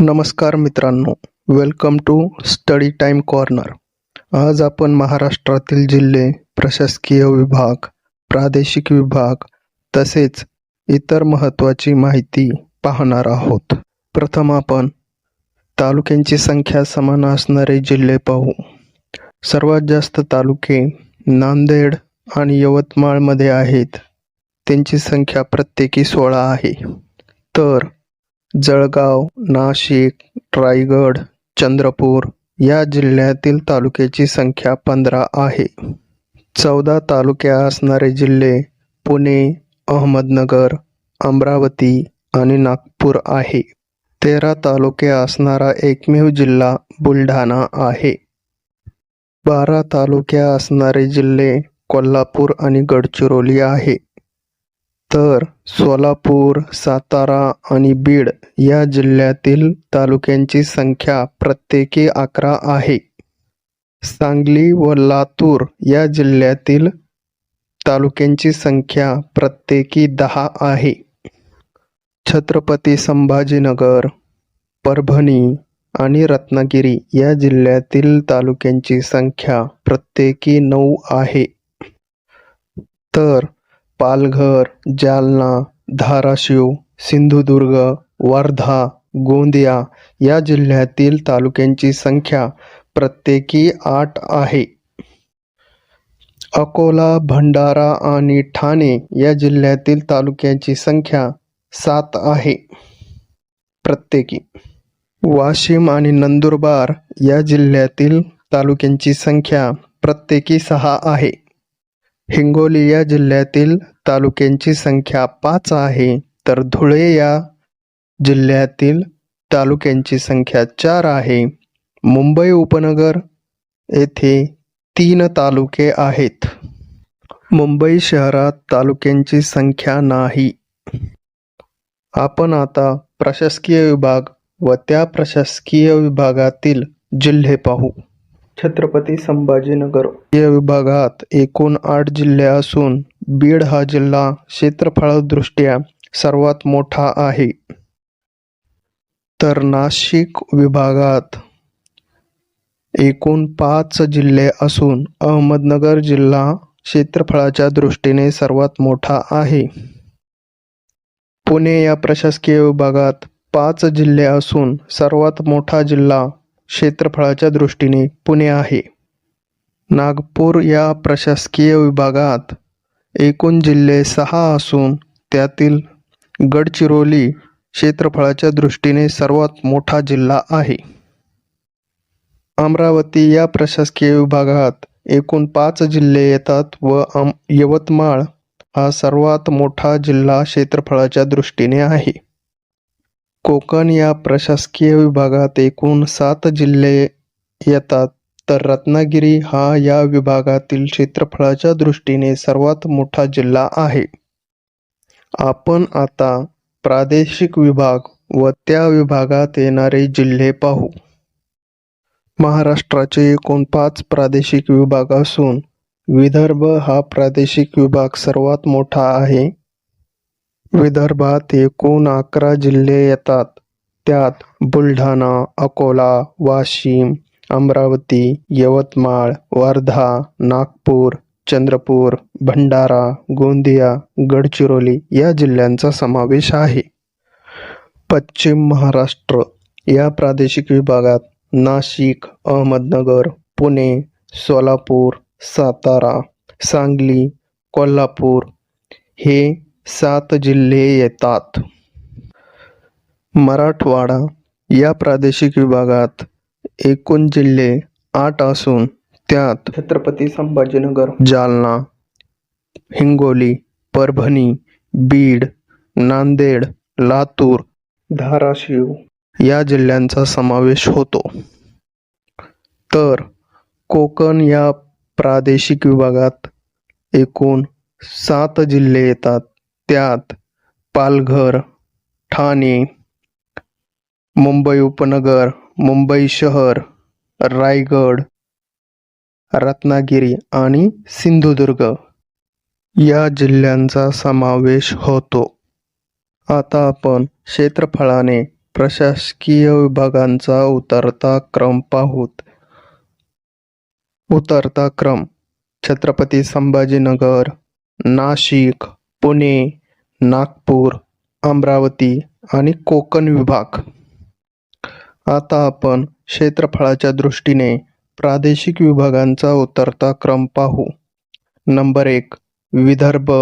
नमस्कार मित्रांनो welcome to study time corner आज आपण महाराष्ट्रातील जिल्हे प्रशासकीय विभाग प्रादेशिक विभाग तसेच इतर महत्त्वाची माहिती पाहणार आहोत. प्रथम आपण तालुक्यांची संख्या समान असणारे जिल्हे पाहू. सर्वात जास्त तालुके नांदेड आणि यवतमाळमध्ये आहेत. त्यांची संख्या प्रत्येकी सोळा आहे. तर जळगाव नाशिक रायगड चंद्रपूर या जिल्ह्यातील तालुक्याची संख्या पंधरा आहे. चौदा तालुक्या असणारे जिल्हे पुणे अहमदनगर अमरावती आणि नागपूर आहे. तेरा तालुके असणारा एकमेव जिल्हा बुलढाणा आहे. बारा तालुक्या असणारे जिल्हे कोल्हापूर आणि गडचिरोली आहे. तर सोलापूर सातारा आणि बीड या जिल्ह्यातील तालुक्यांची संख्या प्रत्येकी अकरा आहे. सांगली व लातूर या जिल्ह्यातील तालुक्यांची संख्या प्रत्येकी दहा आहे. छत्रपती संभाजीनगर परभणी आणि रत्नागिरी या जिल्ह्यातील तालुक्यांची संख्या प्रत्येकी नऊ आहे. तर पालघर जालना धाराशिव सिंधुदुर्ग वर्धा गोंदिया या जिल्ह्यातील तालुक्यांची संख्या प्रत्येकी आठ आहे. अकोला भंडारा आणि ठाणे या जिल्ह्यातील तालुक्यांची संख्या सात आहे. प्रत्येकी वाशिम आणि नंदुरबार या जिल्ह्यातील तालुक्यांची संख्या प्रत्येकी सहा आहे. हिंगोली या जिल्ह्यातील तालुक्यांची संख्या पाच आहे. तर धुळे या जिल्ह्यातील तालुक्यांची संख्या चार आहे. मुंबई उपनगर येथे तीन तालुके आहेत. मुंबई शहरात तालुक्यांची संख्या नाही. आपण आता प्रशासकीय विभाग व त्या प्रशासकीय विभागातील जिल्हे पाहू. छत्रपती संभाजीनगर. या विभागात एकूण आठ जिल्हे असून बीड हा जिल्हा क्षेत्रफळदृष्ट्या सर्वात मोठा आहे. तर नाशिक विभागात एकूण पाच जिल्हे असून अहमदनगर जिल्हा क्षेत्रफळाच्या दृष्टीने सर्वात मोठा आहे. पुणे या प्रशासकीय विभागात पाच जिल्हे असून सर्वात मोठा जिल्हा क्षेत्रफळाच्या दृष्टीने पुणे आहे. नागपूर या प्रशासकीय विभागात एकूण जिल्हे सहा असून त्यातील गडचिरोली क्षेत्रफळाच्या दृष्टीने सर्वात मोठा जिल्हा आहे. अमरावती या प्रशासकीय विभागात एकूण पाच जिल्हे येतात व यवतमाळ हा सर्वात मोठा जिल्हा क्षेत्रफळाच्या दृष्टीने आहे. कोकण या प्रशासकीय विभागात एकूण सात जिल्हे येतात. तर रत्नागिरी हा या विभागातील क्षेत्रफळाच्या दृष्टीने सर्वात मोठा जिल्हा आहे. आपण आता प्रादेशिक विभाग व त्या विभागात येणारे जिल्हे पाहू. महाराष्ट्राचे एकूण पाच प्रादेशिक विभाग असून विदर्भ हा प्रादेशिक विभाग सर्वात मोठा आहे. विदर्भात एकूण अकरा जिल्हे येतात. त्यात बुलढाणा अकोला वाशिम अमरावती यवतमाळ वर्धा नागपूर चंद्रपूर भंडारा गोंदिया गडचिरोली या जिल्ह्यांचा समावेश आहे. पश्चिम महाराष्ट्र या प्रादेशिक विभागात नाशिक अहमदनगर पुणे सोलापूर सातारा सांगली कोल्हापूर हे सात जिल्हे येतात. मराठवाडा या प्रादेशिक विभागात एकूण जिल्हे आठ असून त्यात छत्रपती संभाजीनगर जालना हिंगोली परभणी बीड नांदेड लातूर धाराशिव या जिल्ह्यांचा समावेश होतो. तर कोकण या प्रादेशिक विभागात एकूण सात जिल्हे येतात. त्यात पालघर ठाणे मुंबई उपनगर मुंबई शहर रायगड रत्नागिरी आणि सिंधुदुर्ग या जिल्ह्यांचा समावेश होतो. आता आपण क्षेत्रफळाने प्रशासकीय विभागांचा उतरता क्रम पाहूत. उतरता क्रम छत्रपती संभाजीनगर नाशिक पुणे नागपूर अमरावती आणि कोकण विभाग. आता आपण क्षेत्रफळाच्या दृष्टीने प्रादेशिक विभागांचा उतरता क्रम पाहू. नंबर एक विदर्भ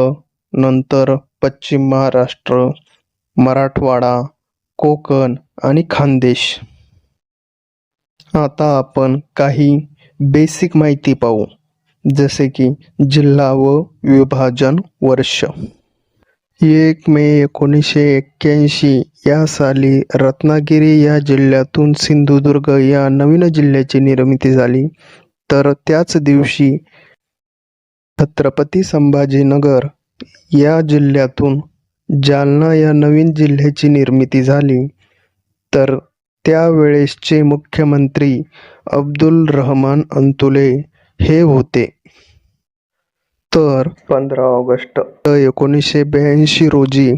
नंतर पश्चिम महाराष्ट्र मराठवाडा कोकण आणि खानदेश. आता आपण काही बेसिक माहिती पाहू. जसे की जिल्हा व विभाजन वर्ष. एक मे एकोणीसशे एक्क्याऐंशी या साली रत्नागिरी या जिल्ह्यातून सिंधुदुर्ग या नवीन जिल्ह्याची निर्मिती झाली. तर त्याच दिवशी छत्रपती संभाजीनगर या जिल्ह्यातून जालना या नवीन जिल्ह्याची निर्मिती झाली. तर त्यावेळेसचे मुख्यमंत्री अब्दुल रहमान अंतुले हे होते. तर पंधरा ऑगस्ट. एकोणीसशे ब्याऐंशी रोजी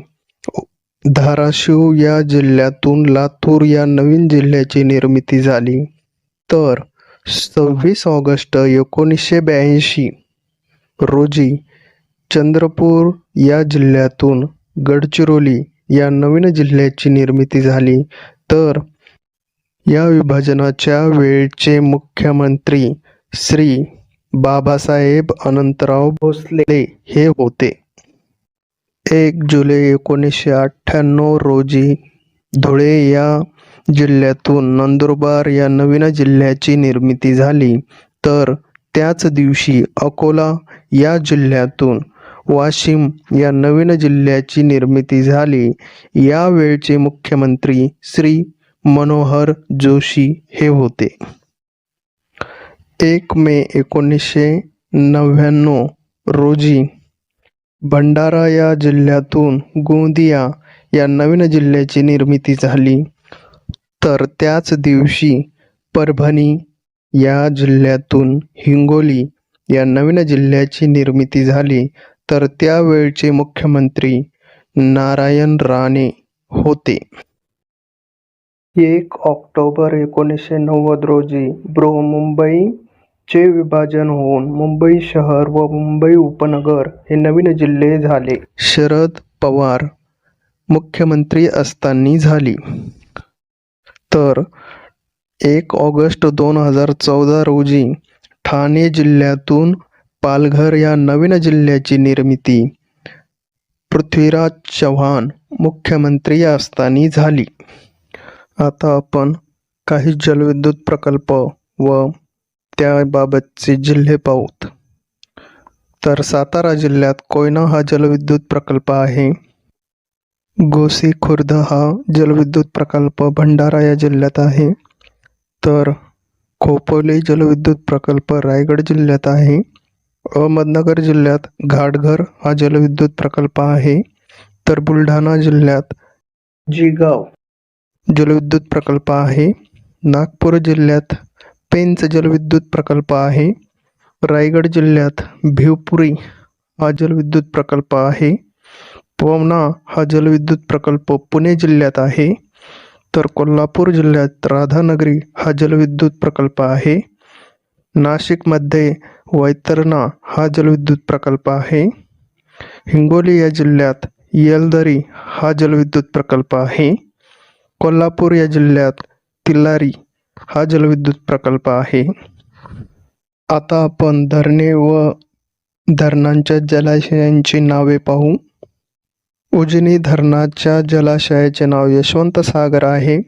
धाराशिव या जिल्ह्यातून लातूर या नवीन जिल्ह्याची निर्मिती झाली. तर सव्वीस ऑगस्ट एकोणीसशे ब्याऐंशी रोजी चंद्रपूर या जिल्ह्यातून गडचिरोली या नवीन जिल्ह्याची निर्मिती झाली. तर या विभाजनाच्या वेळचे मुख्यमंत्री श्री बाबासाहेब अनंतराव भोसले हे होते. एक जुलै एकोणीसशे अठ्ठ्याण्णव रोजी धुळे या जिल्ह्यातून नंदुरबार या नवीन जिल्ह्याची निर्मिती झाली. तर त्याच दिवशी अकोला या जिल्ह्यातून वाशिम या नवीन जिल्ह्याची निर्मिती झाली. यावेळचे मुख्यमंत्री श्री मनोहर जोशी हे होते. एक मे एकोणीसशे नव्याण्णव रोजी भंडारा या जिल्ह्यातून गोंदिया या नवीन जिल्ह्याची निर्मिती झाली. तर त्याच दिवशी परभणी या जिल्ह्यातून हिंगोली या नवीन जिल्ह्याची निर्मिती झाली. तर त्यावेळचे मुख्यमंत्री नारायण राणे होते. एक ऑक्टोबर एकोणीसशे नव्वद रोजी चे विभाजन होऊन मुंबई शहर व मुंबई उपनगर हे नवीन जिल्हे झाले. शरद पवार मुख्यमंत्री असताना झाली. तर एक ऑगस्ट दोन हजार चौदा रोजी ठाणे जिल्ह्यातून पालघर या नवीन जिल्ह्याची निर्मिती पृथ्वीराज चव्हाण मुख्यमंत्री असताना झाली. आता आपण काही जलविद्युत प्रकल्प व त्याबाबतचे जिल्हे पाहूत. तर सातारा जिल्ह्यात कोयना हा जलविद्युत प्रकल्प आहे. गोसी खुर्द हा जलविद्युत प्रकल्प भंडारा या जिल्ह्यात आहे. तर खोपोली जलविद्युत प्रकल्प रायगड जिल्ह्यात आहे. अहमदनगर जिल्ह्यात घाटघर हा जलविद्युत प्रकल्प आहे. तर बुलढाणा जिल्ह्यात जिगाव जलविद्युत प्रकल्प आहे. नागपूर जिल्ह्यात पेंच जलविद्युत प्रकल्प आहे. रायगड जिल्ह्यात भिवपुरी हा जलविद्युत प्रकल्प आहे. पवना हा जलविद्युत प्रकल्प पुणे जिल्ह्यात आहे. तर कोल्हापूर जिल्ह्यात राधानगरी हा जलविद्युत प्रकल्प आहे. नाशिकमध्ये वैतरणा हा जलविद्युत प्रकल्प आहे. हिंगोली या जिल्ह्यात येलदरी हा जलविद्युत प्रकल्प आहे. कोल्हापूर या जिल्ह्यात तिल्लारी हा जलविद्युत प्रकल्प आहे. आता आपण धरणे व धरणांच्या जलाशयांची नावे पाहू. उजनी धरणाच्या जलाशयाचे नाव यशवंत सागर आहे.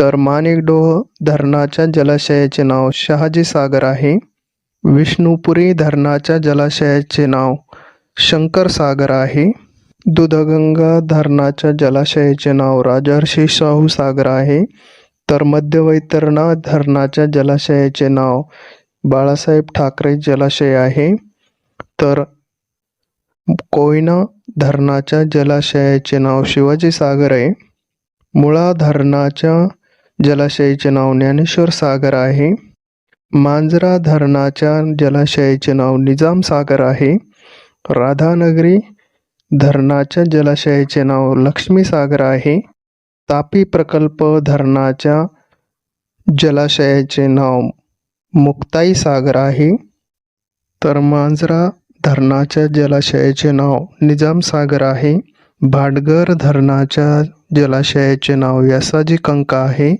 तर माणिकडोह धरणाच्या जलाशयाचे नाव शहाजी सागर आहे. विष्णुपुरी धरणाच्या जलाशयाचे नाव शंकर सागर आहे. दूधगंगा धरणाच्या जलाशयाचे नाव राजर्षी शाहू सागर आहे. तर मध्यवैतरणा धरणाच्या जलाशयाचे नाव बाळासाहेब ठाकरे जलाशय आहे. तर कोयना धरणाच्या जलाशयाचे नाव शिवाजी सागर आहे. मुळा धरणाच्या जलाशयाचे नाव ज्ञानेश्वर सागर आहे. मांजरा धरणाच्या जलाशयाचे नाव निजाम सागर आहे. राधानगरी धरणाच्या जलाशयाचे नाव लक्ष्मी सागर आहे. तापी प्रकल्प धरणाच्या जलाशयाचे नाव मुक्ताई सागर आहे. तर मांजरा धरणाच्या जलाशयाचे नाव निजाम सागर आहे. भाटगर धरणाच्या जलाशयाचे नाव व्यासाजी कंका आहे.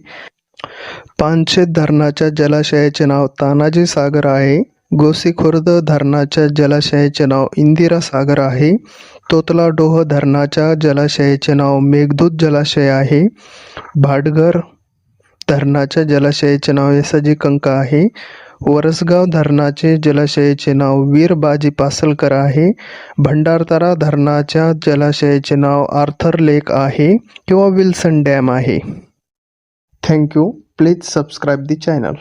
पानशेत धरणाच्या जलाशयाचे नाव तानाजी सागर आहे. गोसीखुर्द धरणाच्या जलाशयाचे नाव इंदिरा सागर आहे. तोतला डोह धरणाच्या जलाशयाचे नाव मेघदूत जलाशय आहे. भाटघर धरणाच्या जलाशयाचे नाव यसाजी कंका आहे. वरसगाव धरणाचे जलाशयाचे नाव वीर बाजी पासलकर आहे. भंडारतारा धरणाच्या जलाशयाचे नाव आर्थर लेक आहे किंवा विल्सन डॅम आहे. Thank you. Please subscribe the channel.